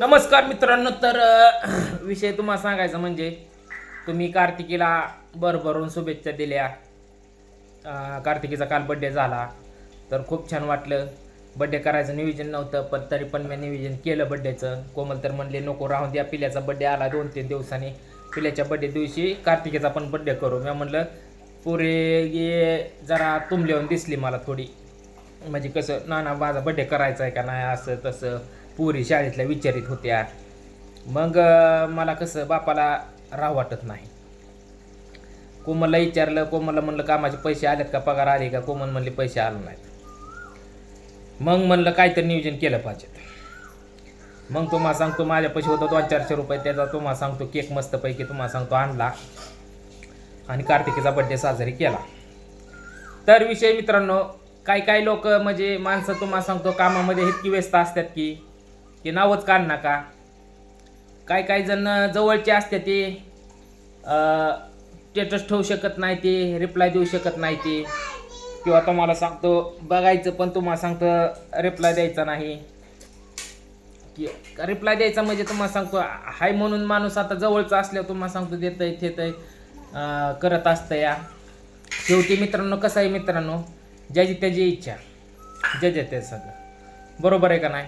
नमस्कार मित्रांनो तर विषय तुम्हाला सांगायचा म्हणजे तुम्ही कार्तिकीला भरभरून शुभेच्छा दिल्या. कार्तिकीचा काल बड्डे झाला. तर खूप छान वाटलं. बड्डे करायचं नियोजन नव्हतं पण तरी पण मी नियोजन केलं बड्डेचं कोमल तर म्हणले नको राहून द्या पिल्याचा बड्डे आला दोन तीन दिवसांनी. पिल्याच्या बड्डे दिवशी कार्तिकेचा पण बड्डे करू. मी म्हणलं पुरे जरा तुंबल्याहून दिसली मला थोडी. म्हणजे कसं ना ना माझा बड्डे करायचा आहे का नाही असं तसं. पुरी शाळेतल्या विचारित होत्या मग मला कसं बापाला राह वाटत नाही. कोमलला विचारलं कोमलला म्हणलं कामाचे पैसे आलेत का? पगार आले का? कोमल म्हणले पैसे आले नाहीत. मग म्हणलं काहीतरी नियोजन केलं पाहिजे. मग तुम्हाला सांगतो माझ्या पैसे होतं दोन चारशे रुपये त्याचा तुम्हाला सांगतो केक मस्तपैकी तुम्हाला सांगतो आणला आणि कार्तिकीचा बड्डे साजरी केला. तर विषय मित्रांनो काही काही लोक म्हणजे माणसं तुम्हाला सांगतो कामामध्ये इतकी व्यस्त असतात की की नावच काढ नका. काय काही जण जवळचे असते ते स्टेटस ठेवू शकत नाही ते रिप्लाय देऊ शकत नाही ते. किंवा तुम्हाला सांगतो बघायचं पण तुम्हाला सांगतो रिप्लाय द्यायचा नाही. की रिप्लाय द्यायचा म्हणजे तुम्हाला सांगतो हाय म्हणून माणूस आता जवळचा असल्यावर तुम्हाला सांगतो देतं आहे ते अं, करत असतं या. शेवटी मित्रांनो कसं आहे मित्रांनो? ज्याची त्याची इच्छा ज्याच्या ते सगळं. बरोबर आहे का नाही?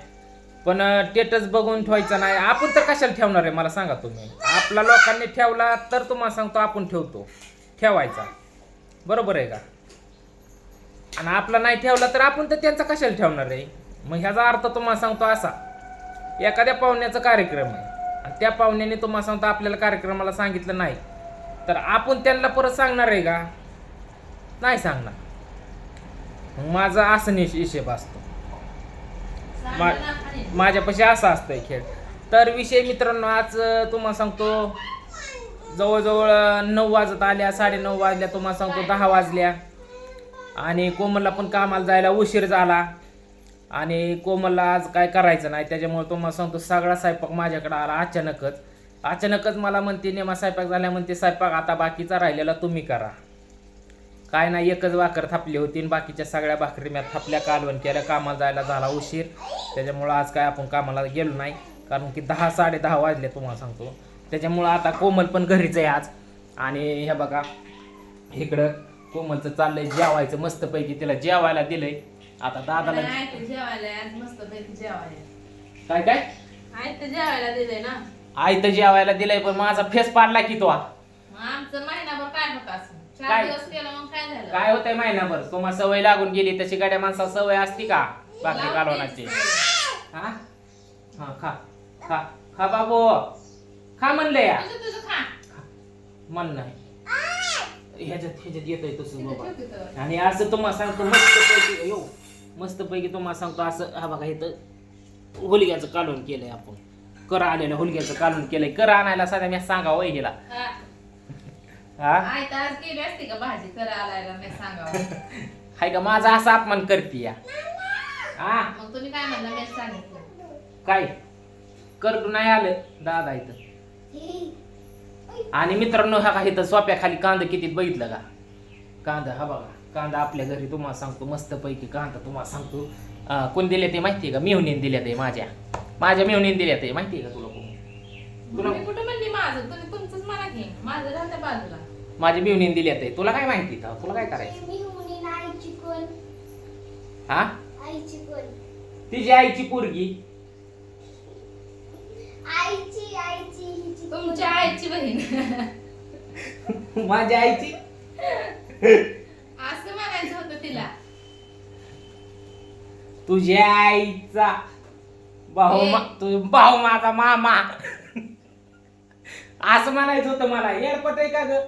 पण टेटस बघून ठेवायचं नाही. आपण तर कशाला ठेवणार आहे? मला सांगा तुम्ही. आपला लोकांनी ठेवला तर तुम्हाला सांगतो आपण ठेवतो. ठेवायचा. बरोबर आहे का? आणि आपला नाही ठेवला तर आपण तर त्यांचा कशाला ठेवणार आहे? मग ह्याचा अर्थ तुम्हाला सांगतो असा. एखाद्या पाहुण्याचा कार्यक्रम आहे. आणि त्या पाहुण्याने तुम्हाला सांगतो आपल्याला कार्यक्रमाला सांगितलं नाही. तर आपण त्यांना परत सांगणार आहे का? नाही सांगणार. मग माझा असं निश हिशेब असतो. मा- माझ्यापाशी असा असतंय खेळ. तर विषय मित्रांनो आज तुम्हाला सांगतो जवळजवळ नऊ वाजत आल्या साडेनऊ वाजल्या तुम्हाला सांगतो दहा वाजल्या. आणि कोमलला पण कामाला जायला उशीर झाला. आणि कोमलला आज काय करायचं नाही त्याच्यामुळे तुम्हाला सांगतो सगळा स्वयंपाक माझ्याकडे आला अचानकच. अचानकच मला म्हणते नेमा स्वयंपाक झाल्या म्हणते स्वयंपाक आता बाकीचा राहिलेला तुम्ही करा. काय नाही एकच भाकर थापली होती आणि बाकीच्या सगळ्या भाकरी मी थापल्या कालवण केल्या कामाला जायला झाला उशीर. त्याच्यामुळं आज काय आपण कामाला गेलो नाही कारण की दहा साडे दहा वाजले तुम्हाला सांगतो. त्याच्यामुळं आता कोमल पण घरीच आहे आज. आणि हे बघा इकडं कोमलचं चाललंय जेवायचं मस्तपैकी तिला जेवायला दिलंय. आता दादाला काय काय? आहे ते जेवायला दिलंय ना. आई तर जेवायला दिलंय पण माझा फेस पाडला की तो. आमचं महिनाभर काय होत काय? चार दिवस केलं मग काय झालं? काय होतंय महिनाभर? तुम्हाला सवय लागून गेली तशी गाड्या माणसाला सवय असती का? भाकरी कालवणाची. हा? हा खा. खा. खा बाबू. खा म्हणलं या. तुझं तुझं खा. मन नाही. ह्याच्यात ह्याच्यात येतोय तसं बाबा. ठेव तिथं. आणि असं तुम्हाला सांगतो मस्त पैकी यो मस्त पैकी तुम्हाला सांगतो असं हा बघा इथं हुलग्याचं कालवण केलंय आपण. कर आलेलं हुलग्याचं कालवण केलंय. कर आणायला सध्या मी सांगा वय गेला हा. हा? आई तर आज केली असती का भाजी आलायला? सांगावं. हाय का माझा असा अपमान करते या. हा? मग तुम्ही काय म्हणलं मी सांगितलं. काय? करडू नाही आलं दादा इथं. आणि मित्रांनो हा का इथं सोप्या खाली कांदा किती बघितलं का? कांदा हा बघा. कांदा आपल्या घरी तुम्हाला सांगतो मस्त पैकी कांदा तुम्हाला सांगतो. अं, कोण दिले ते माहितीये का? मिवणीन दिल्या ते माझ्या. माझ्या मिवणीन दिल्या ते माहितीये का तुला कोण? तुला कुठं म्हणली माझं? तुम्ही तुमचंच म्हणा की माझं राहतं बाजूला. माझ्या मिवणीन दिल्या ते तुला काय माहिती का तुला काय करायचं? हा? आईची कोण? तिची आईची पोरगी? तुमच्या आईची बहीण. माझ्या आईची. असं म्हणायचं होतं तिला. तुझ्या आईचा भाऊ ए. मा- तू भाऊ माझा मामा. असं म्हणायचं होतं मला. एअरपोर्ट आहे का ग?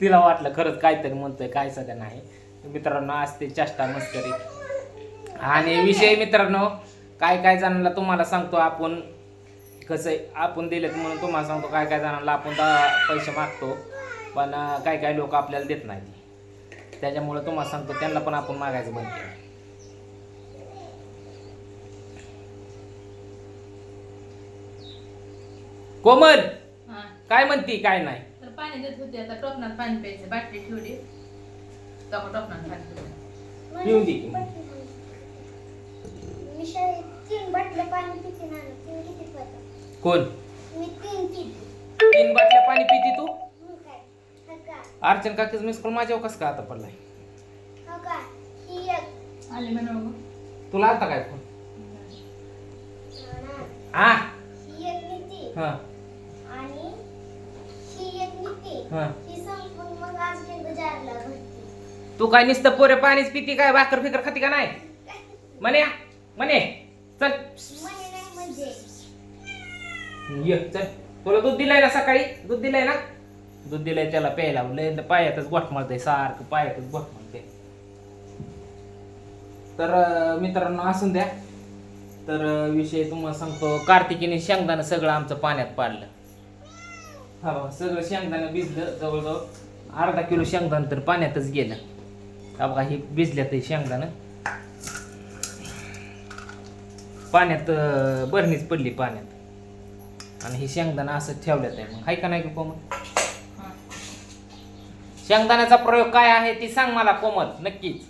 तिला वाटलं खरंच काहीतरी म्हणतोय काय सध्या नाही. मित्रांनो असते चेष्टा मस्करी आणि विषय मित्रांनो काय काय जणांना तुम्हाला सांगतो आपण. कसं आहे आपण दिलेत म्हणून तुम्हाला सांगतो काय काय जणांना आपण पैसे मागतो. पण काय काय लोक आपल्याला देत नाही त्याच्यामुळे तुम्हाला सांगतो त्यांना पण आपण मागायचं बंद केलं. कोमल! काय म्हणती काय नाही. तर पाणी देत होते आता टोपणात पाणी प्यायचं. बाटली ठेवली. टोपणात पाणी ठेवलं पिऊन दे. मी शाळेत तीन बाटल्या पाणी पिते ना तीन किती पिता कोण? मी तीन पिते. तीन बाटल्या पाणी पिती तू? मग काय? हा का? अर्चन काकीच मिस कॉल माझ्यावर कसं का आता पडलाय? हा का? ही एक. आले म्हणून तुला आता काय फोन ना, हा. ही एक हा. संपून मग आज गेलो जारला भरती. तू काय नुसतं पोरे पाणीच पिती काय भाकर फिकर खाती का नाही? म्हणे म्हणे चल. म्हणे नाही म्हणजे ये चल. तुला दूध दिलंय ना सकाळी? दूध दिलंय ना? दूध दिलंय त्याला प्यायला लय पायातच गोठ मारतंय सारखं पायातच गोठ मारतंय तर अं, मित्रांनो असून द्या. तर अं, विषय तुम्हाला सांगतो. कार्तिकीने शेंगदाणं सगळं आमचं पाण्यात पाडलं. हा बघा सगळं शेंगदाणं भिजलं जवळजवळ. अर्धा किलो शेंगदाणं तर पाण्यातच गेलं. हा बघा हे भिजल्यात शेंगदाणं. पाण्यात बरणीच पडली पाण्यात. आणि हे शेंगदाणा असं ठेवल्यात आहे. मग हाय का नाही का कोमल? शेंगदाण्याचा प्रयोग काय आहे ती सांग मला कोमल नक्कीच.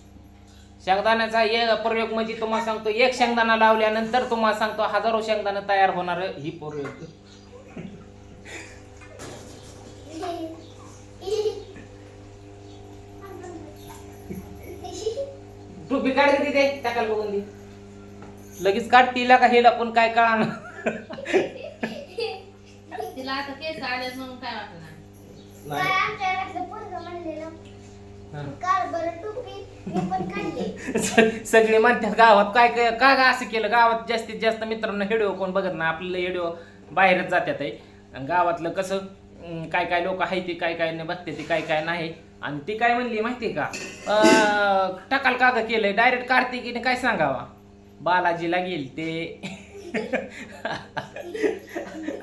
शेंगदाण्याचा एक प्रयोग म्हणजे तुम्हाला सांगतो एक शेंगदाणा लावल्यानंतर तुम्हाला सांगतो हजारो शेंगदाणा तयार होणार ही प्रयोग टोपी काढ दे तिथे? टाकाल बघून दे. लगेच काढ तिला का हेला पण काय कळणार तिला आता केस आले म्हणून काय वाटत नाही. काय आमच्या घरातलं पोरगं म्हणलेलं? काल बरं टोपी मी पण काढली. स- सगळे म्हणतात गावात काय काय का ग असं केलं? गावात जास्तीत जास्त मित्रांनो हेडिओ कोण बघत नाही. आपल्याला हेडिओ बाहेरच जातात आहे. आणि गावातलं कसं अं, काय काय लोक आहे ते काय काय नाही बघते ते काय काय नाही. आणि ती काय म्हणली माहिती का? अं, टकाल का ग केलंय डायरेक्ट कार्तिकीने काय सांगावा? बालाजीला गेल ते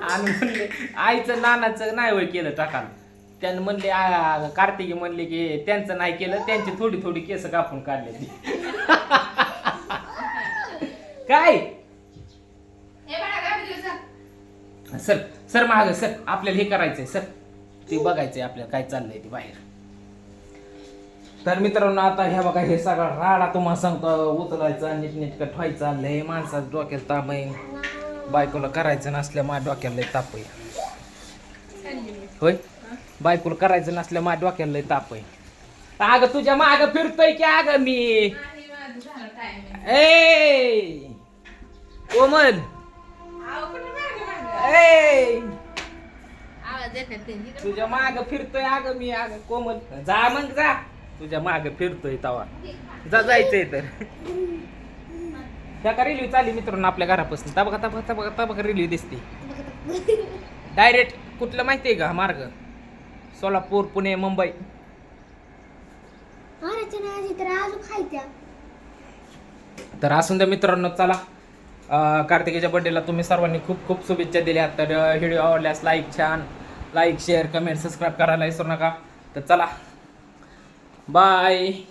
आणि म्हणले आईचं नानाचं नाही होय केलं टकाल. त्यानं म्हणले कार्तिकी म्हणले की त्यांचं नाही केलं त्यांची थोडी थोडी केस कापून काढले काय. सर? सर महाग सर आपल्याला हे करायचंय सर. ते बघायचंय आपल्याला काय चाललंय ते बाहेर. तर मित्रांनो आता ह्या बघा हे सगळा राडा तुम्हाला सांगतो. उचलायचा नीटनेटकं ठेवायचा. लय माणसाचं डोक्याला ताप आहे. बायकोला करायचं नसल्या माझ्या डोक्याला लय ताप आहे. होय? बायकोला करायचं नसल्या माझ्या डोक्याला लय ताप आहे. अगं तुझ्या माग फिरतोय की अगं मी? ए कोमल! ए तुझ्या माग फिरतोय अगं मी अगं. कोमल जा मग जा. तुझ्या माग फिरतोय तवा. जा जायचंय तर त्या का रेल्वे चालली मित्रांनो आपल्या घरापासून? तबका तबका तबका तबका रेल्वे दिसते. डायरेक्ट कुठलं माहितीये का मार्ग? सोलापूर पुणे मुंबई. तर असून द्या मित्रांनो चला. कार्तिकीच्या बर्थडेला तुम्ही सर्वांनी खूप खूप शुभेच्छा दिल्या. तर व्हिडिओ आवडल्यास लाईक छान. लाईक शेअर कमेंट सबस्क्राईब करायला विसरू नका. तर चला. Bye!